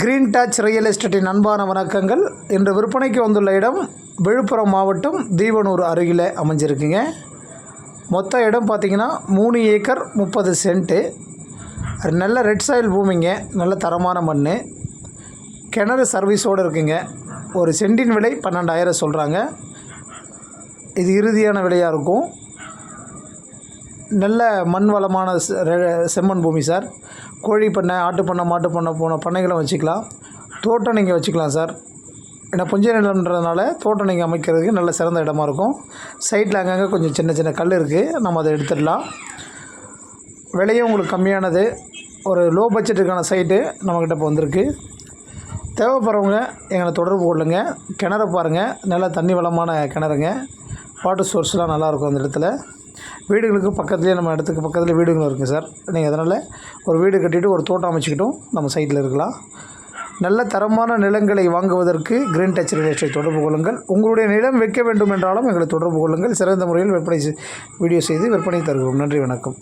Green touch real எஸ்டேட்டின் அன்பான வணக்கங்கள். இன்று விற்பனைக்கு வந்துள்ள இடம் விழுப்புரம் மாவட்டம் தீவனூர் அருகில் அமைஞ்சிருக்குங்க. மொத்த இடம் பார்த்தீங்கன்னா மூணு ஏக்கர் முப்பது சென்ட்டு. நல்ல ரெட் சாயில் பூமிங்க நல்ல தரமான மண் கிணறு சர்வீஸோடு இருக்குங்க. ஒரு சென்டின் விலை பன்னெண்டாயிரம் சொல்கிறாங்க இது இறுதியான விலையாக இருக்கும். நல்ல மண் வளமான செம்மண் பூமி சார். கோழி பண்ணை ஆட்டு பண்ணை மாட்டு பண்ணை போன பண்ணைகளும் வச்சுக்கலாம். தோட்டம் நீங்கள் வச்சுக்கலாம் சார். ஏன்னா புஞ்ச நிலம்ன்றதுனால தோட்டம் நீங்கள் அமைக்கிறதுக்கு நல்ல சிறந்த இடமா இருக்கும். சைட்டில் அங்கங்கே கொஞ்சம் சின்ன சின்ன கல் இருக்குது நம்ம அதை எடுத்துடலாம். விலையும் உங்களுக்கு கம்மியானது. ஒரு லோ பட்ஜெட்டுக்கான சைட்டு நம்மக்கிட்ட இப்போ வந்திருக்கு. தேவைப்படுறவங்க எங்களை தொடர்பு கொள்ளுங்க. கிணறு பாருங்கள் நல்லா தண்ணி வளமான கிணறுங்க. வாட்டர் சோர்ஸ்லாம் நல்லாயிருக்கும் அந்த இடத்துல. வீடுகளுக்கு பக்கத்துலேயே நம்ம இடத்துக்கு பக்கத்தில் வீடுகளும் இருக்குது சார். நீங்கள் அதனால் ஒரு வீடு கட்டிவிட்டு ஒரு தோட்டம் அமைச்சிக்கிட்டும் நம்ம சைட்டில் இருக்கலாம். நல்ல தரமான நிலங்களை வாங்குவதற்கு கிரீன் டச் ரியல் எஸ்டேட் தொடர்பு கொள்ளுங்கள். உங்களுடைய நிலம் வைக்க வேண்டும் என்றாலும் எங்களை தொடர்பு கொள்ளுங்கள். சிறந்த முறையில் விற்பனை வீடியோ செய்து விற்பனை தருகிறோம். நன்றி வணக்கம்.